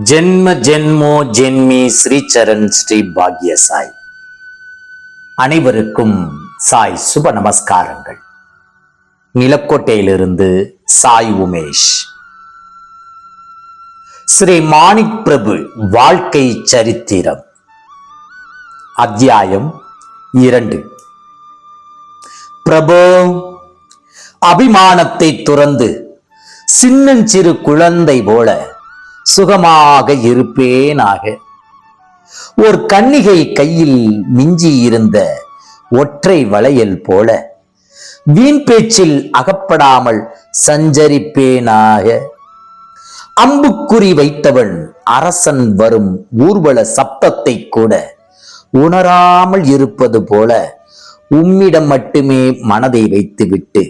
ஜென்ம ஜென்மோ ஜென்மி ஸ்ரீச்சரண் ஸ்ரீ பாக்ய சாய். அனைவருக்கும் சாய் சுப நமஸ்காரங்கள். நிலக்கோட்டையிலிருந்து சாய் உமேஷ். ஸ்ரீ மாணிக் பிரபு வாழ்க்கை சரித்திரம். அத்தியாயம் இரண்டு. பிரபு அபிமானத்தை துறந்து சின்னஞ்சிறு குழந்தை போல சுகமாக இருப்பேனாக. ஒரு கன்னிகை கையில் மிஞ்சி இருந்த ஒற்றை வளையல் போல வீண் பேச்சில் அகப்படாமல் சஞ்சரிப்பேனாக. அம்புக்குறி வைத்தவன் அரசன் வரும் ஊர்வல சப்தத்தை கூட உணராமல் இருப்பது போல உம்மிடம் மட்டுமே மனதை வைத்துவிட்டு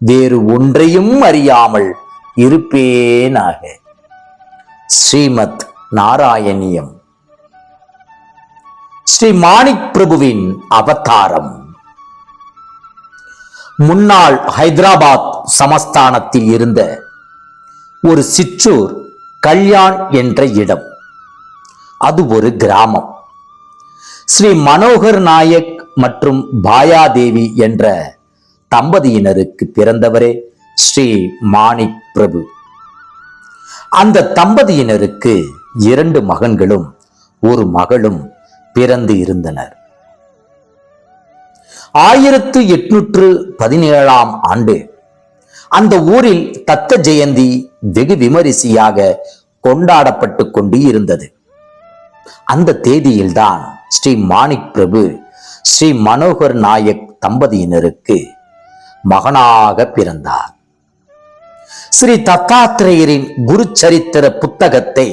வேறு ஒன்றையும் அறியாமல் இருப்பேனாக. ஸ்ரீமத் நாராயணியம். ஸ்ரீ மாணிக் பிரபுவின் அவதாரம். முன்னாள் ஹைதராபாத் சமஸ்தானத்தில் இருந்த ஒரு சிற்றூர் கல்யாண் என்ற இடம். அது ஒரு கிராமம். ஸ்ரீ மனோகர் நாயக் மற்றும் பாயாதேவி என்ற தம்பதியினருக்கு பிறந்தவரே ஸ்ரீ மாணிக் பிரபு அந்த தம்பதியினருக்கு இரண்டு மகன்களும் ஒரு மகளும் பிறந்து இருந்தனர். ஆயிரத்து எட்நூற்று பதினேழாம் ஆண்டு அந்த ஊரில் தத்த ஜெயந்தி வெகு விமரிசையாக கொண்டாடப்பட்டு கொண்டு இருந்தது அந்த தேதியில்தான் ஸ்ரீ மாணிக் பிரபு ஸ்ரீ மனோகர் நாயக் தம்பதியினருக்கு மகனாக பிறந்தார். ஸ்ரீ தத்தாத்திரேயரின் குரு சரித்திர புத்தகத்தை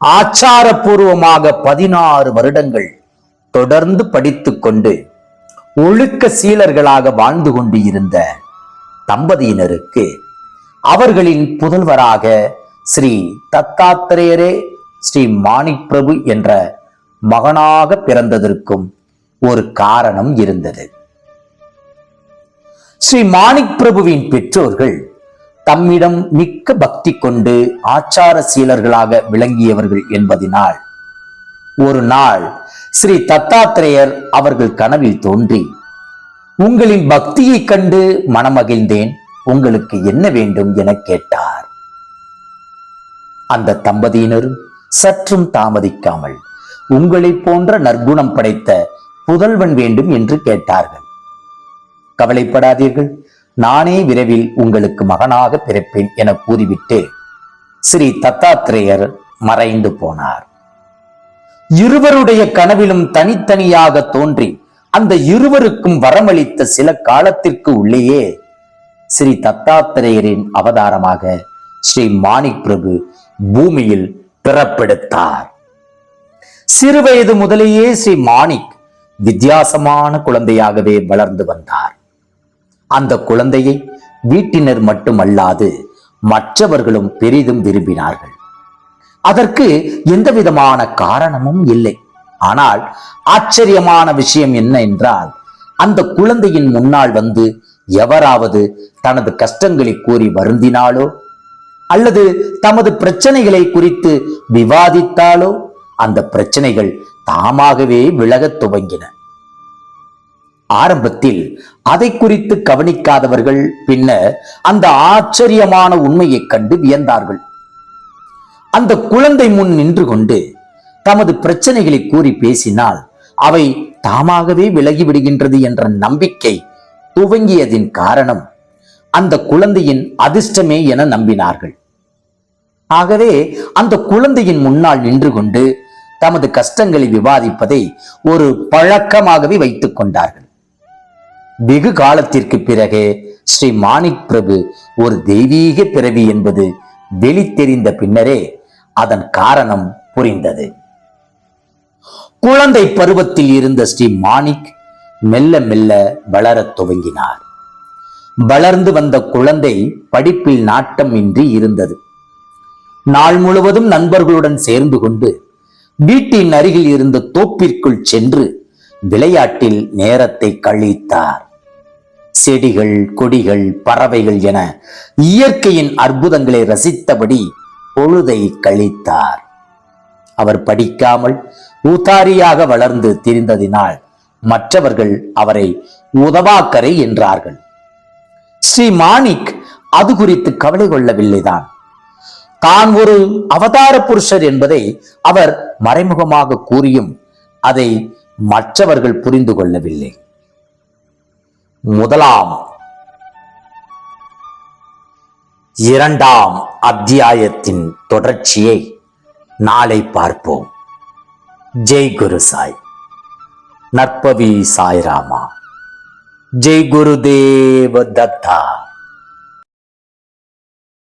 ஆச்சாரபூர்வமாக பதினாறு வருடங்கள் தொடர்ந்து படித்துக்கொண்டு ஒழுக்க சீலர்களாக வாழ்ந்து கொண்டு இருந்த தம்பதியினருக்கு அவர்களின் புதல்வராக ஸ்ரீ தத்தாத்திரேயரே ஸ்ரீ மாணிக் பிரபு என்ற மகனாக பிறந்ததற்கும் ஒரு காரணம் இருந்தது. ஸ்ரீ மாணிக் பிரபுவின் பெற்றோர்கள் தம்மிடம் மிக்க பக்தி கொண்டு ஆச்சார சீலர்களாக விளங்கியவர்கள் என்பதினால் ஒரு நாள் ஸ்ரீ தத்தாத்திரேயர் அவர்கள் கனவில் தோன்றி உங்களின் பக்தியை கண்டு மனமகிழ்ந்தேன் உங்களுக்கு என்ன வேண்டும் என கேட்டார். அந்த தம்பதியினரும் சற்றும் தாமதிக்காமல் உங்களைப் போன்ற நற்குணம் படைத்த புதல்வன் வேண்டும் என்று கேட்டார்கள். கவலைப்படாதீர்கள். நானே விரைவில் உங்களுக்கு மகனாக பிறப்பேன் என கூறிவிட்டு ஸ்ரீ தத்தாத்திரேயர் மறைந்து போனார். இருவருடைய கனவிலும் தனித்தனியாக தோன்றி அந்த இருவருக்கும் வரமளித்த சில காலத்திற்கு உள்ளேயே ஸ்ரீ தத்தாத்திரேயரின் அவதாரமாக ஸ்ரீ மாணிக் பிரபு பூமியில் பிறப்பெடுத்தார். சிறுவயது முதலேயே ஸ்ரீ மாணிக் வித்தியாசமான குழந்தையாகவே வளர்ந்து வந்தார். அந்த குழந்தையை வீட்டினர் மட்டுமல்லாது மற்றவர்களும் பெரிதும் விரும்பினார்கள். அதற்கு எந்த விதமான காரணமும் இல்லை. ஆனால் ஆச்சரியமான விஷயம் என்ன என்றால் அந்த குழந்தையின் முன்னால் வந்து எவராவது தனது கஷ்டங்களை கூறி வருந்தினாலோ அல்லது தமது பிரச்சனைகளை குறித்து விவாதித்தாலோ அந்த பிரச்சனைகள் தாமாகவே விலகத் துவங்கின. ஆரம்பத்தில் அதை குறித்து கவனிக்காதவர்கள் பின்னர் அந்த ஆச்சரியமான உண்மையைக் கண்டு வியந்தார்கள். அந்த குழந்தை முன் நின்று கொண்டு தமது பிரச்சனைகளை கூறி பேசினால் அவை தாமாகவே விலகி விடுகின்றது என்ற நம்பிக்கை துவங்கியதின் காரணம் அந்த குழந்தையின் அதிர்ஷ்டமே என நம்பினார்கள். ஆகவே அந்த குழந்தையின் முன்னால் நின்று கொண்டு தமது கஷ்டங்களை விவாதிப்பதை ஒரு பழக்கமாகவே வைத்துக் கொண்டார்கள். வெகு காலத்திற்கு பிறகு ஸ்ரீ மாணிக் பிரபு ஒரு தெய்வீக பிறவி என்பது வெளித்தெரிந்த பின்னரே அதன் காரணம் புரிந்தது. குழந்தை பருவத்தில் இருந்த ஸ்ரீ மாணிக் மெல்ல மெல்ல வளரத் துவங்கினார். வளர்ந்து வந்த குழந்தை படிப்பில் நாட்டம் இன்றி இருந்தது. நாள் முழுவதும் நண்பர்களுடன் சேர்ந்து கொண்டு வீட்டின் அருகில் இருந்த தோப்பிற்குள் சென்று விளையாட்டில் நேரத்தை கழித்தார். செடிகள் கொடிகள் பறவைகள் என இயற்கையின் அற்புதங்களை ரசித்தபடி பொழுதை கழித்தார். அவர் படிக்காமல் ஊதாரியாக வளர்ந்து திரிந்ததினால் மற்றவர்கள் அவரை உதவாக்கரை என்றார்கள். ஸ்ரீ மாணிக் அது குறித்து கவலை கொள்ளவில்லைதான். தான் ஒரு அவதார புருஷர் என்பதை அவர் மறைமுகமாக கூறியும் அதை மற்றவர்கள் புரிந்து கொள்ளவில்லை. முதலாம் இரண்டாம் அத்தியாயத்தின் தொடர்ச்சியை நாளை பார்ப்போம். ஜெய் குரு சாய். நற்பவி சாய்ராமா. ஜெய் குருதேவ தத்தா.